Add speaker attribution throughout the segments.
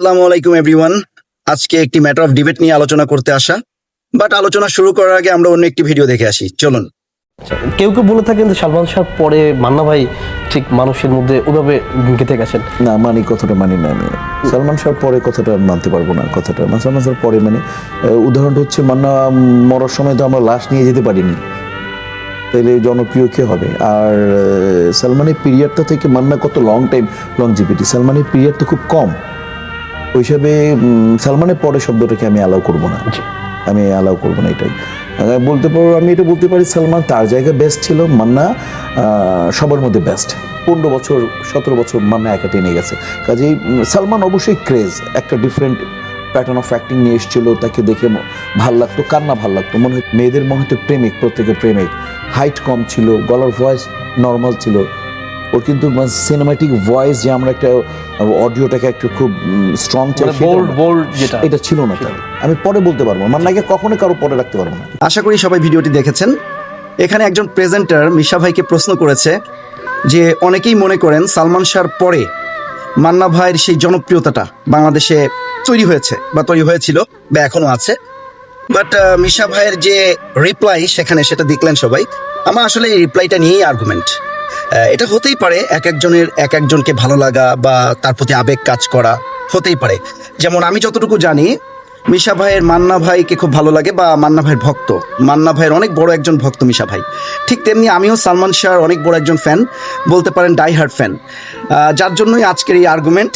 Speaker 1: আসসালামু আলাইকুম এভরিওয়ান আজকে একটি ম্যাটার অফ ডিবেট নিয়ে আলোচনা করতে আসা। বাট আলোচনা শুরু করার আগে আমরা অন্য একটি ভিডিও দেখে আসি। চলুন।
Speaker 2: আচ্ছা, কেউ কেউ বলে থাকেন যে সালমান শাহ পরে মান্না ভাই ঠিক মানুষের মধ্যে ওভাবে গেঁথে গেছেন।
Speaker 3: না মানি কথাটা মানি না আমি। সালমান শাহ পরে কথাটা মানতে পারব না কথাটা। না সালমান শাহ পরে মানে উদাহরণটা হচ্ছে মান্না মরার সময় তো আমরা লাশ নিয়ে যেতে পারিনি। তাহলে জনপ্রিয় কে হবে? আর সালমানের পিরিয়ডটা থেকে মান্না কত লং টাইম লং লংজিভিটি সালমানের পিরিয়ড তো খুব কম। ওই হিসাবে সালমানের পরে শব্দটাকে আমি অ্যালাউ করব না। আমি অ্যালাউ করব না এটাই। বলতে পারব আমি এটা বলতে পারি সালমান তার জায়গায় বেস্ট ছিল মান্না সবার মধ্যে বেস্ট পনেরো বছর সতেরো বছর মান্না একা টেনে গেছে। কাজেই সালমান অবশ্যই ক্রেজ একটা ডিফারেন্ট প্যাটার্ন অফ অ্যাক্টিং নিয়ে এসেছিল তাকে দেখে ভালো লাগতো কান্না ভালো লাগতো? মনে হয় মেয়েদের মনে হতো প্রেমিক প্রত্যেকের প্রেমিক। হাইট কম ছিল গলার ভয়েস নর্মাল ছিল। ওর কিন্তু সিনেমাটিক ভয়েস যে আমরা একটা অডিওটাকে একটু খুব স্ট্রং
Speaker 2: মানে যেটা।
Speaker 3: এটা ছিল না আমি পরে বলতে পারব। মান্নাকে কখনো কারও পরে রাখতে পারব না।
Speaker 1: আশা করি সবাই ভিডিওটি দেখেছেন। এখানে একজন প্রেজেন্টার মিশা ভাইকে প্রশ্ন করেছে যে অনেকেই মনে করেন সালমান শাহর পরে মান্না ভাইয়ের সেই জনপ্রিয়তাটা বাংলাদেশে তৈরি হয়েছে বা তৈরি হয়েছিল বা এখনও আছে। বাট মিশা ভাইয়ের যে রিপ্লাই সেখানে সেটা দেখলেন সবাই। আমার আসলে এই রিপ্লাইটা নিয়েই আর্গুমেন্ট এটা হতেই পারে এক একজনের, এক একজনকে ভালো লাগা বা তার প্রতি আবেগ কাজ করা হতেই পারে। যেমন আমি যতটুকু জানি, মিশা ভাইয়ের মান্না ভাইকে খুব ভালো লাগে বা মান্না ভাইয়ের ভক্ত। মান্না ভাইয়ের অনেক বড় একজন ভক্ত মিশা ভাই। ঠিক তেমনি আমিও সালমান শাহর অনেক বড় একজন ফ্যান বলতে পারেন ডাই হার্ট ফ্যান যার জন্যই আজকের এই আর্গুমেন্ট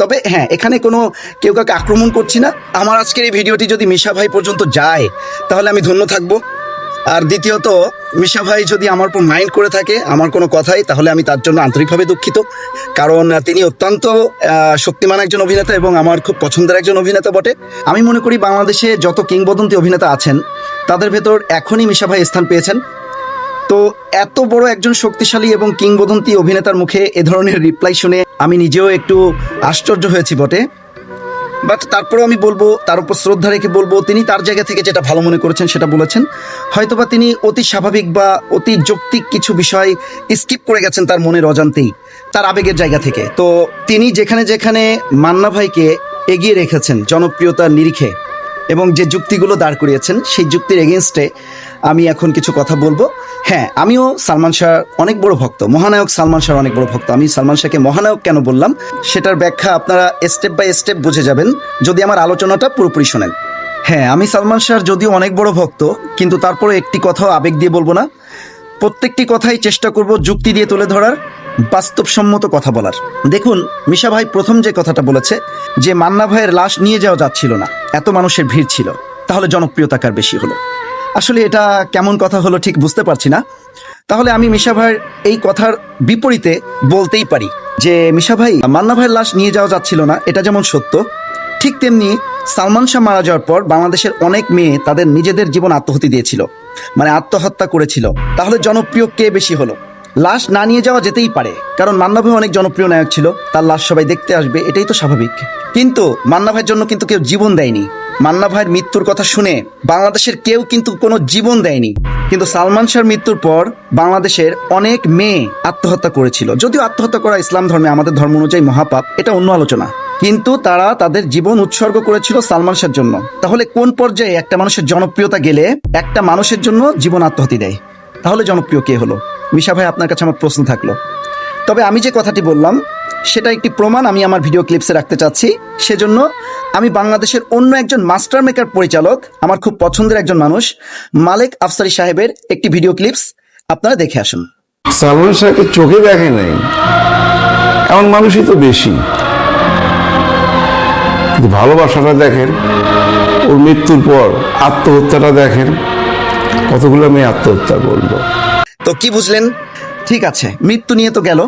Speaker 1: তবে হ্যাঁ এখানে কোনো কেউ কাউকে আক্রমণ করছি না। আমার আজকের এই ভিডিওটি যদি মিশা ভাই পর্যন্ত যায়, তাহলে আমি ধন্য থাকব। আর দ্বিতীয়ত, মিশা ভাই যদি আমার উপর মাইন্ড করে থাকে, আমার কোনো কথাই, তাহলে আমি তার জন্য আন্তরিকভাবে দুঃখিত। কারণ তিনি অত্যন্ত শক্তিমান একজন অভিনেতা এবং আমার খুব পছন্দের একজন অভিনেতা বটে। আমি মনে করি বাংলাদেশে যত কিংবদন্তি অভিনেতা আছেন, তাদের ভেতর এখনই মিশা ভাই স্থান পেয়েছেন। তো এত বড় একজন শক্তিশালী এবং কিংবদন্তি অভিনেতার মুখে এ ধরনের রিপ্লাই শুনে আমি নিজেও একটু আশ্চর্য হয়েছি বটে। বাট তারপরেও আমি বলব, তার উপর শ্রদ্ধা রেখে বলব, তিনি তার জায়গা থেকে যেটা ভালো মনে করেছেন সেটা বলেছেন। হয়তোবা তিনি অতি স্বাভাবিক বা অতি যৌক্তিক কিছু বিষয় স্কিপ করে গেছেন তার মনের অজান্তেই, তার আবেগের জায়গা থেকে। তো তিনি যেখানে যেখানে মান্না ভাইকে এগিয়ে রেখেছেন, জনপ্রিয়তার নিরিখে এবং যে যুক্তিগুলো দাঁড় করিয়েছেন, সেই যুক্তির এগেনস্টে আমি এখন কিছু কথা বলব। হ্যাঁ আমিও সালমান শাহ অনেক বড় ভক্ত, মহানায়ক সালমান শাহ অনেক বড় ভক্ত। আমি সালমান শাহকে মহানায়ক কেন বললাম? সেটার ব্যাখ্যা আপনারা স্টেপ বাই স্টেপ বুঝে যাবেন। যদি আমার আলোচনাটা পুরোপুরি শোনেন। হ্যাঁ আমি সালমান শাহর যদিও অনেক বড় ভক্ত, কিন্তু তারপরে একটি কথাও আবেগ দিয়ে বলব না। প্রত্যেকটি কথাই চেষ্টা করব যুক্তি দিয়ে তুলে ধরার, বাস্তবসম্মত কথা বলার। দেখুন, মিশা ভাই প্রথম যে কথাটা বলেছে, যে মান্না ভাইয়ের লাশ নিয়ে যাওয়া যাচ্ছিল না, এত মানুষের ভিড় ছিল, তাহলে জনপ্রিয়তা কার বেশি হলো? আসলে এটা কেমন কথা হলো ঠিক বুঝতে পারছি না। তাহলে আমি মিশা ভাইয়ের এই কথার বিপরীতে বলতেই পারি যে, মিশা ভাই, মান্না ভাইয়ের লাশ নিয়ে যাওয়া যাচ্ছিল না, এটা যেমন সত্য, ঠিক তেমনি সালমান শাহ মারা যাওয়ার পর বাংলাদেশের অনেক মেয়ে তাদের নিজেদের জীবন আত্মহতি দিয়েছিল। মানে আত্মহত্যা করেছিল। তাহলে জনপ্রিয় কে বেশি হলো? লাশ না নিয়ে যাওয়া যেতেই পারে, কারণ মান্না ভাই অনেক জনপ্রিয় নায়ক ছিল, তার লাশ সবাই দেখতে আসবে, এটাই তো স্বাভাবিক। কিন্তু মান্না ভাইয়ের জন্য কিন্তু কেউ জীবন দেয়নি। মান্না ভাইয়ের মৃত্যুর কথা শুনে বাংলাদেশের কেউ কিন্তু কোনো জীবন দেয়নি। কিন্তু সালমান শাহর মৃত্যুর পর বাংলাদেশের অনেক মেয়ে আত্মহত্যা করেছিল। যদিও আত্মহত্যা করা ইসলাম ধর্মে আমাদের ধর্ম অনুযায়ী মহাপাপ, এটা অন্য আলোচনা। কিন্তু তারা তাদের জীবন উৎসর্গ করেছিল সালমান শাহর জন্য। তাহলে কোন পর্যায়ে একটা মানুষের জনপ্রিয়তা গেলে একটা মানুষের জন্য জীবন আত্মহতি দেয়? তাহলে জনপ্রিয় কে হলো? মিশা ভাই, আপনার কাছে আমার প্রশ্ন থাকল। তবে আমি যে কথাটি বললাম, সেটা একটি প্রমাণ আমি আমার ভিডিও ক্লিপসে রাখতে চাচ্ছি। সেজন্য আমি বাংলাদেশের অন্য একজন মাস্টার মেকার পরিচালক, আমার খুব পছন্দের একজন মানুষ, মালেক আফসারি সাহেবের একটি ভিডিও ক্লিপস আপনারা দেখে আসুন।
Speaker 4: সালমান শাহকে চোখে দেখে নাই। এমন মানুষই তো বেশি। ভালোবাসাটা দেখেন, ওর মৃত্যুর পর আত্মহত্যাটা দেখেন, কতগুলো মেয়ে আত্মহত্যা করল।
Speaker 1: তো কি বুঝলেন? ঠিক আছে, মৃত্যু নিয়ে তো গেল।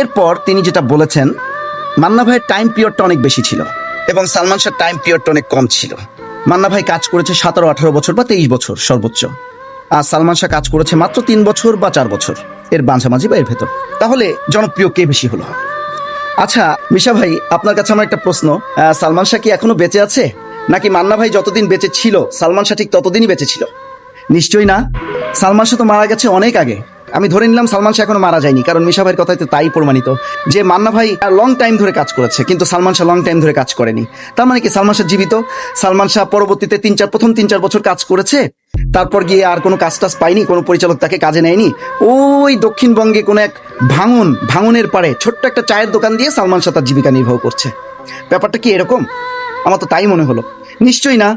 Speaker 1: এরপর তিনি যেটা বলেছেন, মান্না ভাইয়ের টাইম পিরিয়ডটা অনেক বেশি ছিল এবং সালমান শাহ টাইম পিরিয়ডটা অনেক কম ছিল। মান্না ভাই কাজ করেছে সতেরো, আঠারো বছর বা তেইশ বছর সর্বোচ্চ। আর সালমান শাহ কাজ করেছে মাত্র তিন বছর বা চার বছর, এর মাঝামাঝি বা এর ভেতর। তাহলে জনপ্রিয় কে বেশি হলো? আচ্ছা মিশা ভাই, আপনার কাছে আমার একটা প্রশ্ন। সালমান শাহ কি এখনও বেঁচে আছে? নাকি মান্না ভাই যতদিন বেঁচে ছিল, সালমান শাহ ঠিক ততদিনই বেঁচে ছিল? নিশ্চয়ই না। সালমান শাহ তো মারা গেছে অনেক আগে। আমি ধরে নিলাম সালমান শাহ এখনও মারা যায়নি, কারণ মিশা ভাইয়ের কথাতে তাই প্রমাণিত। যে মান্না ভাই লং টাইম ধরে কাজ করেছে, কিন্তু সালমান শাহ লং টাইম ধরে কাজ করেনি। তার মানে কি সালমান শাহ জীবিত? সালমান শাহ পরবর্তীতে তিন চার, প্রথম তিন চার বছর কাজ করেছে, তারপর গিয়ে আর কোনো কাজ টাজ পাইনি কোনো পরিচালক তাকে কাজে নেয়নি। ওই দক্ষিণবঙ্গে কোনো এক ভাঙন, ভাঙনের পারে ছোট্ট একটা চায়ের দোকান দিয়ে সালমান শাহ তার জীবিকা নির্বাহ করছে। ব্যাপারটা কি এরকম? আমার তো তাই মনে হলো। নিশ্চয়ই না।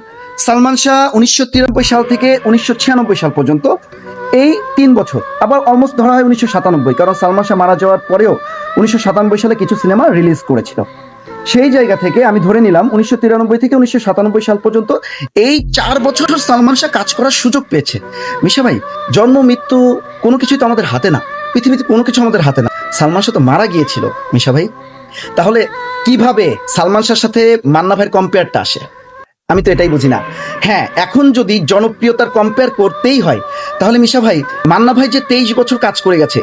Speaker 1: সালমান শাহ উনিশশো তিরানব্বই সাল থেকে উনিশশো ছিয়ানব্বই সাল পর্যন্ত এই তিন বছর। আবার অলমোস্ট ধরা হয় উনিশশো সাতানব্বই, কারণ সালমান শাহ মারা যাওয়ার পরেও উনিশশো সাতানব্বই সালে কিছু সিনেমা রিলিজ করেছিল। সেই জায়গা থেকে আমি ধরে নিলাম উনিশশো তিরানব্বই থেকে উনিশশো সাতানব্বই সাল পর্যন্ত এই চার বছর সালমান শাহ কাজ করার সুযোগ পেয়েছে। মিশা ভাই, জন্ম, মৃত্যু কোনো কিছুই তো আমাদের হাতে না। পৃথিবীতে কোনো কিছু আমাদের হাতে না। সালমান শাহ তো মারা গিয়েছিল, মিশা ভাই। তাহলে কীভাবে সালমান শাহর সাথে মান্না ভাইয়ের কম্পেয়ারটা আসে? আমি তো এটাই বুঝি না। হ্যাঁ এখন যদি জনপ্রিয়তার কম্পেয়ার করতেই হয়, তাহলে মিশা ভাই, মান্না ভাই যে তেইশ বছর কাজ করে গেছে,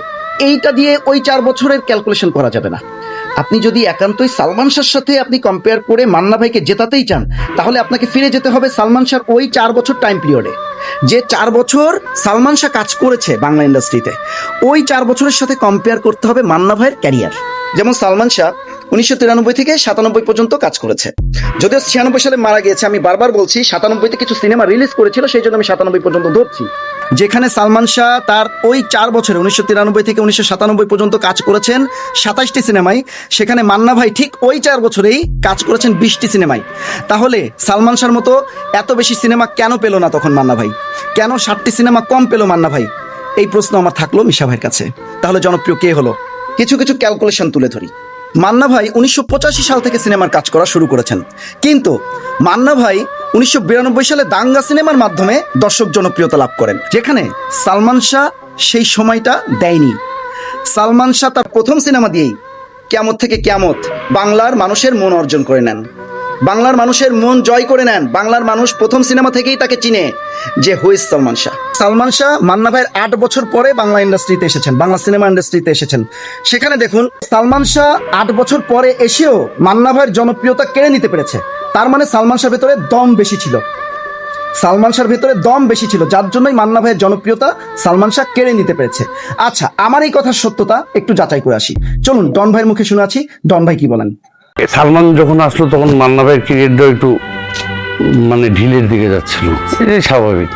Speaker 1: এইটা দিয়ে ওই চার বছরের ক্যালকুলেশন করা যাবে না। আপনি যদি একান্তই সালমান শাহর সাথে আপনি কম্পেয়ার করে মান্না ভাইকে জেতাতেই চান, তাহলে আপনাকে ফিরে যেতে হবে সালমান শাহর ওই চার বছর টাইম পিরিয়ডে যে চার বছর সালমান শাহ কাজ করেছে বাংলা ইন্ডাস্ট্রিতে ওই চার বছরের সাথে কম্পেয়ার করতে হবে মান্না ভাইয়ের ক্যারিয়ার যেমন সালমান শাহ উনিশশো তিরানব্বই থেকে সাতানব্বই পর্যন্ত কাজ করেছে। যদিও ছিয়ানব্বই সালে মারা গিয়েছে, আমি বারবার বলছি, সাতানব্বইতে কিছু সিনেমা রিলিজ করেছিল, সেই জন্য আমি সাতানব্বই পর্যন্ত ধরছি। যেখানে সালমান শাহ তার ওই চার বছরে, উনিশশো তিরানব্বই থেকে উনিশশো সাতানব্বই পর্যন্ত কাজ করেছেন সাতাশটি সিনেমায়। সেখানে মান্না ভাই ঠিক ওই চার বছরেই কাজ করেছেন বিশটি সিনেমায়। তাহলে সালমান শাহর মতো এত বেশি সিনেমা কেন পেল না তখন মান্না ভাই? কেন ষাটটি সিনেমা কম পেল মান্না ভাই? এই প্রশ্ন আমার থাকল মিশা ভাইয়ের কাছে। তাহলে জনপ্রিয় কে হলো? কিছু কিছু ক্যালকুলেশন তুলে ধরি। মান্না ভাই উনিশশো পঁচাশি সাল থেকে সিনেমার কাজ করা শুরু করেছেন। কিন্তু মান্না ভাই উনিশশো বিরানব্বই সালে দাঙ্গা সিনেমার মাধ্যমে দর্শক জনপ্রিয়তা লাভ করেন, যেখানে সালমান শাহ সেই সময়টা দেয়নি। সালমান শাহ তার প্রথম সিনেমা দিয়েই কেমত থেকে কেমত বাংলার মানুষের মন অর্জন করে নেন। বাংলার মানুষের মন জয় করে নেন। বাংলার মানুষ প্রথম সিনেমা থেকেই তাকে চিনে যে হুইস সালমান শাহ। সালমান শাহ মান্না ভাইয়ের আট বছর পরে বাংলা ইন্ডাস্ট্রিতে এসেছেন, বাংলা সিনেমা ইন্ডাস্ট্রিতে এসেছেন। সেখানে দেখুন, সালমান শাহ আট বছর পরে এসেও মান্না ভাইয়ের জনপ্রিয়তা কেড়ে নিতে পেরেছে। তার মানে সালমান শাহ ভেতরে দম বেশি ছিল। সালমান শাহর ভেতরে দম বেশি ছিল, যার জন্যই মান্না ভাইয়ের জনপ্রিয়তা সালমান শাহ কেড়ে নিতে পেরেছে। আচ্ছা আমার এই কথার সত্যতা একটু যাচাই করে আসি। চলুন, ডন ভাইয়ের মুখে শুনে আছি ডন ভাই কি বলেন?
Speaker 4: সালমান যখন আসলো তখন মান্না ভাইয়ের ক্রিকেটটাও একটু মানে ঢিলের দিকে যাচ্ছিল। এটাই স্বাভাবিক।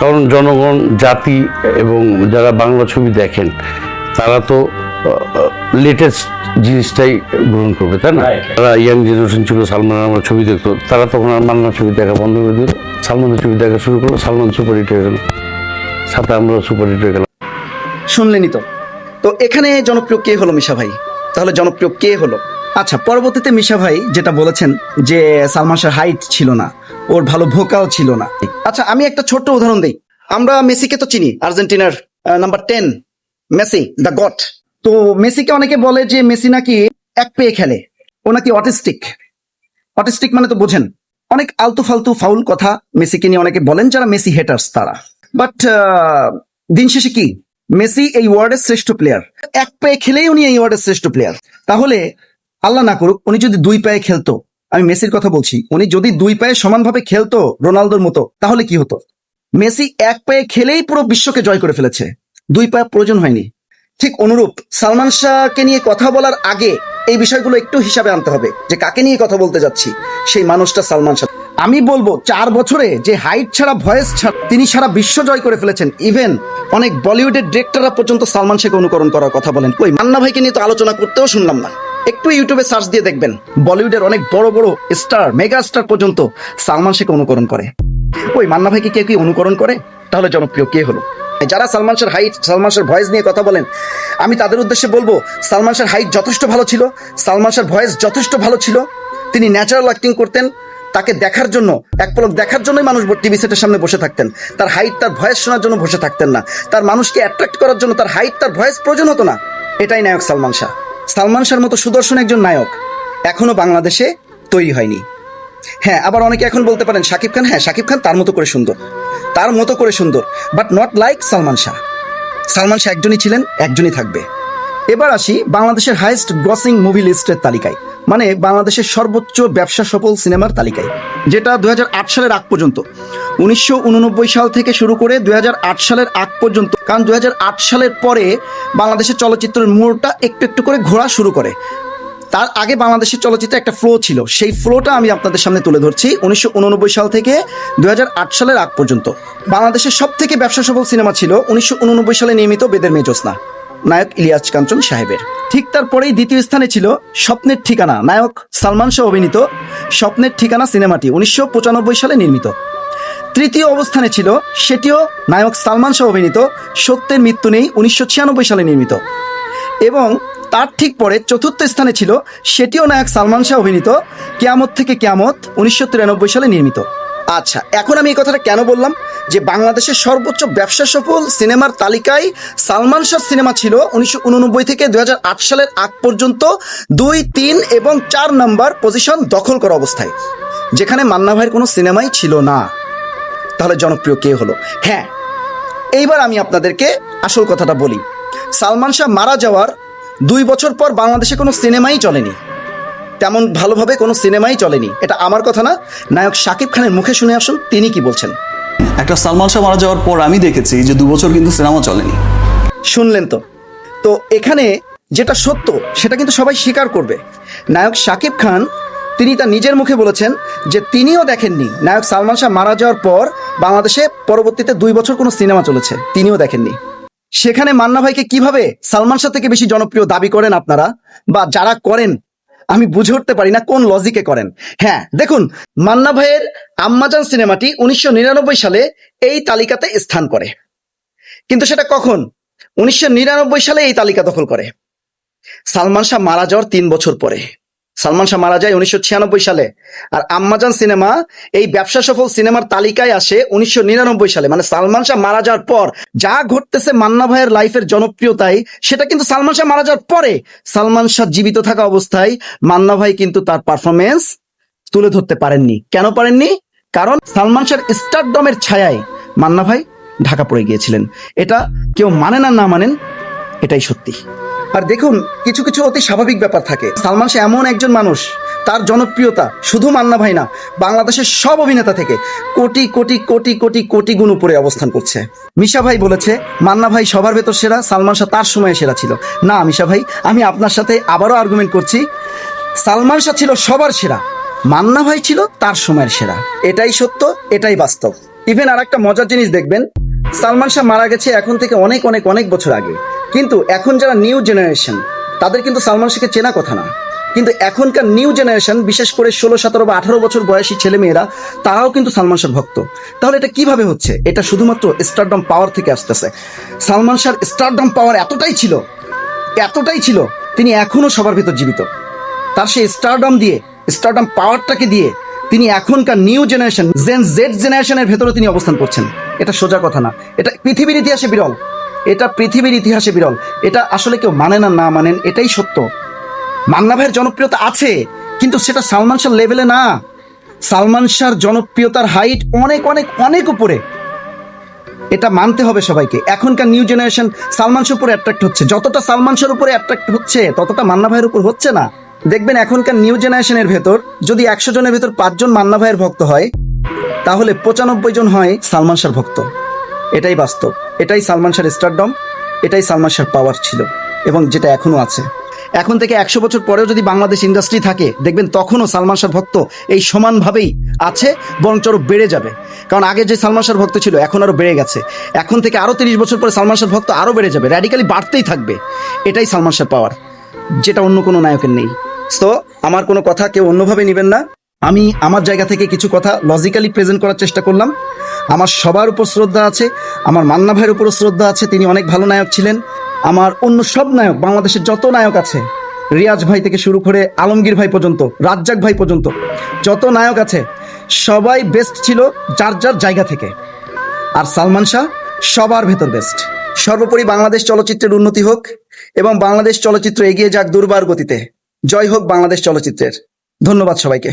Speaker 4: কারণ জনগণ জাতি এবং যারা বাংলা ছবি দেখেন তারা তো লেটেস্ট জিনিসটাই গ্রহণ করবে তাই না? তারা ইয়াং জেনারেশন ছিল সালমান আমার ছবি দেখতো তারা তখন আর মান্না ছবি দেখা বন্ধ করে দিল। সালমানের ছবি দেখা শুরু করল সালমান সুপার হিট হয়ে গেল। সাথে আমরাও সুপার হিট হয়ে গেলাম।
Speaker 1: শুনলেনই তো। তো এখানে জনপ্রিয় কে হলো মিশা ভাই? তাহলে জনপ্রিয় কে হলো? আচ্ছা পরবর্তীতে মিশা ভাই যেটা বলেছেন যে সালমান শাহ হাইট ছিল না, ওর ভালো ভোকাল ছিল না। আচ্ছা আমি একটা ছোট্ট উদাহরণ দিই। আমরা মেসিকে তো চিনি, আর্জেন্টিনার number ten Messi the goat তো মেসিকে অনেকে বলে যে মেসি নাকি এক পেয়ে খেলে, ও নাকি অটিস্টিক অটিস্টিক মানে তো বোঝেন, অনেক আলতু ফালতু ফাউল কথা মেসিকে নিয়ে অনেকে বলেন যারা মেসি হেটার্স তারা। বাট দিন শেষে কি? মেসি এই ওয়ার্ডের শ্রেষ্ঠ প্লেয়ার এক পেয়ে খেলেই উনি এই ওয়ার্ডের শ্রেষ্ঠ প্লেয়ার তাহলে আল্লাহ না করুক, উনি যদি দুই পায়ে খেলতো, আমি মেসির কথা বলছি, উনি যদি দুই পায়ে সমানভাবে খেলতো রোনালদোর মতো, তাহলে কি হতো? মেসি এক পায়ে খেলেই পুরো বিশ্বকে জয় করে ফেলেছে। দুই পায়ে প্রয়োজন হয়নি। ঠিক অনুরূপ, সালমান শাহকে নিয়ে কথা বলার আগে এই বিষয়গুলো একটু হিসাবে আনতে হবে, যে কাকে নিয়ে কথা বলতে যাচ্ছি, সেই মানুষটা সালমান শাহ। আমি বলব, চার বছরে যে হাইট ছাড়া, ভয়েস ছাড়া, তিনি সারা বিশ্ব জয় করে ফেলেছেন। ইভেন অনেক বলিউডের ডিরেক্টররা পর্যন্ত সালমান শাহকে অনুকরণ করার কথা বলেন। কই, মান্না ভাইকে নিয়ে তো আলোচনা করতেও শুনলাম না। একটু ইউটিউবে সার্চ দিয়ে দেখবেন। বলিউডের অনেক বড় বড় স্টার, মেগা স্টার পর্যন্ত সালমান শাহকে অনুকরণ করে। ওই মান্না ভাইকে কেউ কি অনুকরণ করে? তাহলে জনপ্রিয় কে হলো? যারা সালমান শাহর হাইট সালমান শাহর ভয়েস নিয়ে কথা বলেন, আমি তাদের উদ্দেশ্যে বলব, সালমান শাহর হাইট যথেষ্ট ভালো ছিল, সালমান শাহর ভয়েস যথেষ্ট ভালো ছিল, তিনি ন্যাচারাল অ্যাক্টিং করতেন, তাকে দেখার জন্য, এক পলক দেখার জন্যই মানুষ টিভি সেটের সামনে বসে থাকতেন। তার হাইট তার ভয়েস শোনার জন্য বসে থাকতেন না। তার মানুষকে অ্যাট্রাক্ট করার জন্য তার হাইট তার ভয়েস প্রয়োজন হতো না। এটাই নায়ক সালমান শাহ। সালমান শাহর মতো সুদর্শন একজন নায়ক এখনও বাংলাদেশে তৈরি হয়নি। হ্যাঁ আবার অনেকে এখন বলতে পারেন, শাকিব খান হ্যাঁ শাকিব খান তার মতো করে সুন্দর, তার মতো করে সুন্দর but not like Salman Shah. Salman Shah একজনই ছিলেন, একজনই থাকবে। এবার আসি বাংলাদেশের হাইয়েস্ট গ্রসিং মুভি লিস্টের তালিকায় মানে বাংলাদেশের সর্বোচ্চ ব্যবসা সফল সিনেমার তালিকায়, যেটা দু হাজার আট সালের আগ পর্যন্ত। উনিশশো উননব্বই সাল থেকে শুরু করে দুই হাজার আট সালের আগ পর্যন্ত, কারণ দু হাজার আট সালের পরে বাংলাদেশের চলচ্চিত্রের মোড়টা একটু একটু করে ঘোরা শুরু করে। তার আগে বাংলাদেশের চলচ্চিত্রে একটা ফ্লো ছিল, সেই ফ্লোটা আমি আপনাদের সামনে তুলে ধরছি উনিশশো উননব্বই সাল থেকে দু হাজার আট সালের আগ পর্যন্ত। বাংলাদেশের সব থেকে ব্যবসা সফল সিনেমা ছিল উনিশশো উননব্বই সালে নির্মিত বেদের মেয়ে জ্যোৎস্না নায়ক ইলিয়াস কাঞ্চন সাহেবের। ঠিক তারপরেই দ্বিতীয় স্থানে ছিল স্বপ্নের ঠিকানা, নায়ক সালমান শাহ অভিনীত স্বপ্নের ঠিকানা সিনেমাটি উনিশশো পঁচানব্বই সালে নির্মিত। তৃতীয় অবস্থানে ছিল সেটিও নায়ক সালমান শাহ অভিনীত সত্যের মৃত্যু নেই উনিশশো ছিয়ানব্বই সালে নির্মিত। এবং তার ঠিক পরে চতুর্থ স্থানে ছিল সেটিও নায়ক সালমান শাহ অভিনীত কেয়ামত থেকে কেয়ামত উনিশশো সালে নির্মিত। আচ্ছা এখন আমি এই কথাটা কেন বললাম? যে বাংলাদেশের সর্বোচ্চ ব্যবসা সফল সিনেমার তালিকায় সালমান শাহ সিনেমা ছিল উনিশশো উননব্বই থেকে দু হাজার আট সালের আগ পর্যন্ত দুই, তিন এবং চার নাম্বার পজিশন দখল করা অবস্থায়, যেখানে মান্না ভাইয়ের কোনো সিনেমাই ছিল না। তাহলে জনপ্রিয় কে হলো? হ্যাঁ এইবার আমি আপনাদেরকে আসল কথাটা বলি। সালমান শাহ মারা যাওয়ার দুই বছর পর বাংলাদেশে কোনো সিনেমাই চলেনি। তেমন ভালোভাবে কোনো সিনেমাই চলেনি। এটা আমার কথা না। নায়ক শাকিব খানের মুখে শুনে আসুন তিনি কি বলছেন।
Speaker 5: একটা সালমান শাহ মারা যাওয়ার পর আমি দেখেছি যে দু বছর কিন্তু সিনেমা চলেনি।
Speaker 1: শুনলেন তো। তো এখানে যেটা সত্য সেটা কিন্তু সবাই স্বীকার করবে। নায়ক শাকিব খান তিনি তার নিজের মুখে বলেছেন যে তিনিও দেখেননি। নায়ক সালমান শাহ মারা যাওয়ার পর বাংলাদেশে পরবর্তীতে দুই বছর কোনো সিনেমা চলেছে। তিনিও দেখেননি। সেখানে মান্না ভাইকে কীভাবে সালমান শাহ থেকে বেশি জনপ্রিয় দাবি করেন আপনারা? বা যারা করেন আমি বুঝে উঠতে পারি না কোন লজিকে করেন। হ্যাঁ দেখুন, মান্না ভাইয়ের আম্মাজান সিনেমাটি উনিশশো নিরানব্বই সালে এই তালিকাতে স্থান করে। কিন্তু সেটা কখন? উনিশশো নিরানব্বই সালে এই তালিকা দখল করে। সালমান শাহ মারা যাওয়ার তিন বছর পরে। সালমান শাহ মারা যায় উনিশশো ছিয়ানব্বই সালে। আর আম্মাজান সিনেমা এই ব্যবসা সফল সিনেমার তালিকায় আসে উনিশশো নিরানব্বই সালে। মানে সালমান শাহ মারা যাওয়ার পর যা ঘটতেছে মান্না ভাইয়ের লাইফের জনপ্রিয়তায়, সেটা কিন্তু সালমান শাহ মারা যাওয়ার পরে সালমান শাহ জীবিত থাকা অবস্থায় মান্না ভাই কিন্তু তার পারফরমেন্স তুলে ধরতে পারেননি। কেন পারেননি? কারণ সালমান শাহর স্টারডমের ছায়ায় মান্না ভাই ঢাকা পড়ে গিয়েছিলেন। এটা কেউ মানে না না মানেন, এটাই সত্যি। আর দেখুন, কিছু কিছু অতি স্বাভাবিক ব্যাপার থাকে। সালমান শাহ এমন একজন মানুষ, তার জনপ্রিয়তা শুধু মান্না ভাই না, বাংলাদেশের সব অভিনেতা থেকে কোটি কোটি কোটি কোটি কোটি গুণ উপরে অবস্থান করছে। মিশা ভাই বলেছে, মান্না ভাই সবার ভেতর সেরা, সালমান শাহ তার সময়ে সেরা ছিল। না, মিশা ভাই, আমি আপনার সাথে আবারও আর্গুমেন্ট করছি, সালমান শাহ ছিল সবার সেরা, মান্না ভাই ছিল তার সময়ের সেরা। এটাই সত্য, এটাই বাস্তব। ইভেন আর একটা মজার জিনিস দেখবেন, সালমান শাহ মারা গেছে এখন থেকে অনেক অনেক অনেক বছর আগে। কিন্তু এখন যারা নিউ জেনারেশন তাদের কিন্তু সালমান শাহকে চেনা কথা না। কিন্তু এখনকার নিউ জেনারেশন বিশেষ করে ষোলো, সতেরো বা আঠারো বছর বয়সী ছেলেমেয়েরা তারাও কিন্তু সালমান শাহ ভক্ত। তাহলে এটা কীভাবে হচ্ছে? এটা শুধুমাত্র স্টারডম পাওয়ার থেকে আসতেছে। সালমান শাহর স্টারডম পাওয়ার এতটাই ছিল এতটাই ছিল, তিনি এখনও সবার ভিতর জীবিত। তার সেই স্টারডম দিয়ে স্টারডম পাওয়ারটাকে দিয়ে, তিনি এখনকার নিউ জেনারেশন জেন জেড জেনারেশনের ভেতরে তিনি অবস্থান করছেন। এটা সোজা কথা না। এটা পৃথিবীর ইতিহাসে বিরল। এটা পৃথিবীর ইতিহাসে বিরল। এটা আসলে কেউ মানে না না মানেন, এটাই সত্য। মান্না ভাইয়ের জনপ্রিয়তা আছে, কিন্তু সেটা সালমান শাহ লেভেলে না। সালমান শাহর জনপ্রিয়তার হাইট অনেক অনেক অনেক উপরে। এটা মানতে হবে সবাইকে। এখনকার নিউ জেনারেশন সালমান শাহ উপরে অ্যাট্রাক্ট হচ্ছে। যতটা সালমান শাহর উপরে অ্যাট্রাক্ট হচ্ছে, ততটা মান্না ভাইয়ের উপর হচ্ছে না। দেখবেন এখনকার নিউ জেনারেশনের ভেতর যদি একশো জনের ভেতর পাঁচজন মান্না ভাইয়ের ভক্ত হয়, তাহলে পঁচানব্বই জন হয় সালমান শাহর ভক্ত। এটাই বাস্তব। এটাই সালমান শাহের স্টারডম এটাই সালমান শাহর পাওয়ার ছিল এবং যেটা এখনও আছে। এখন থেকে একশো বছর পরেও যদি বাংলাদেশ ইন্ডাস্ট্রি থাকে, দেখবেন তখনও সালমান শাহর ভক্ত এই সমানভাবেই আছে বরং আরও বেড়ে যাবে। কারণ আগে যে সালমান শাহর ভক্ত ছিল, এখন আরও বেড়ে গেছে। এখন থেকে আরও তিরিশ বছর পরে সালমান শাহর ভক্ত আরও বেড়ে যাবে। র্যাডিক্যালি বাড়তেই থাকবে। এটাই সালমান শাহর পাওয়ার যেটা অন্য কোনো নায়কের নেই। তো আমার কোনো কথা কেউ অন্যভাবে নেবেন না। আমি আমার জায়গা থেকে কিছু কথা লজিক্যালি প্রেজেন্ট করার চেষ্টা করলাম। আমার সবার উপর শ্রদ্ধা আছে, আমার মান্না ভাইয়ের উপরও শ্রদ্ধা আছে, তিনি অনেক ভালো নায়ক ছিলেন। আমার অন্য সব নায়ক, বাংলাদেশের যত নায়ক আছে, রিয়াজ ভাই থেকে শুরু করে আলমগীর ভাই পর্যন্ত, রাজ্জাক ভাই পর্যন্ত, যত নায়ক আছে, সবাই বেস্ট ছিল যার যার জায়গা থেকে। আর সালমান শাহ, সবার ভেতর বেস্ট সর্বোপরি বাংলাদেশ চলচ্চিত্রের উন্নতি হোক এবং বাংলাদেশ চলচ্চিত্র এগিয়ে যাক দুর্বার গতিতে। জয় হোক বাংলাদেশ চলচ্চিত্রের। ধন্যবাদ সবাইকে।